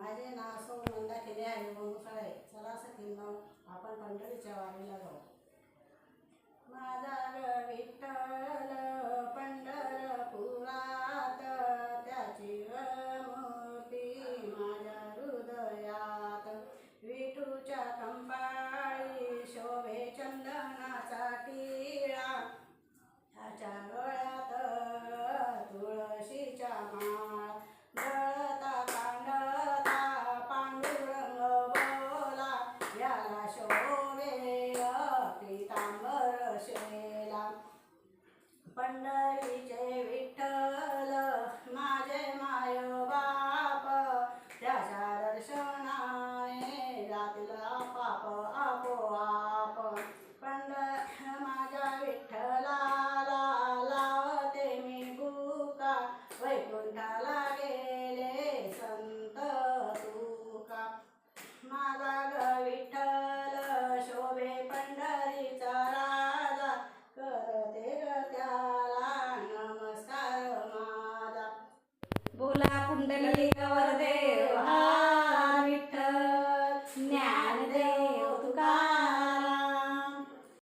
माझे नाव सौ नंदा केले आहे. मंगुसाळे चला सखी मग आपण पंढरीच्या वारीला जाऊ. माझा विठ्ठल पंढर पंढरपुरात त्याची मूर्ती माझ्या हृदयात. विठूच्या कंपाळी शोभे चंदनाचा टिळा. त्याच्या गळ्यात तुळशीच्या माळ. माझ्याला शोभेय पितांबर शेला पंढरीचे विठ्ठल माझे माय बाप त्याच्या दर्शनाने जातीला पाप आपोआप पंढ माझ्या विठ्ठलाला लावते मी बुका वैकुंठाला गेले संत तुका माझा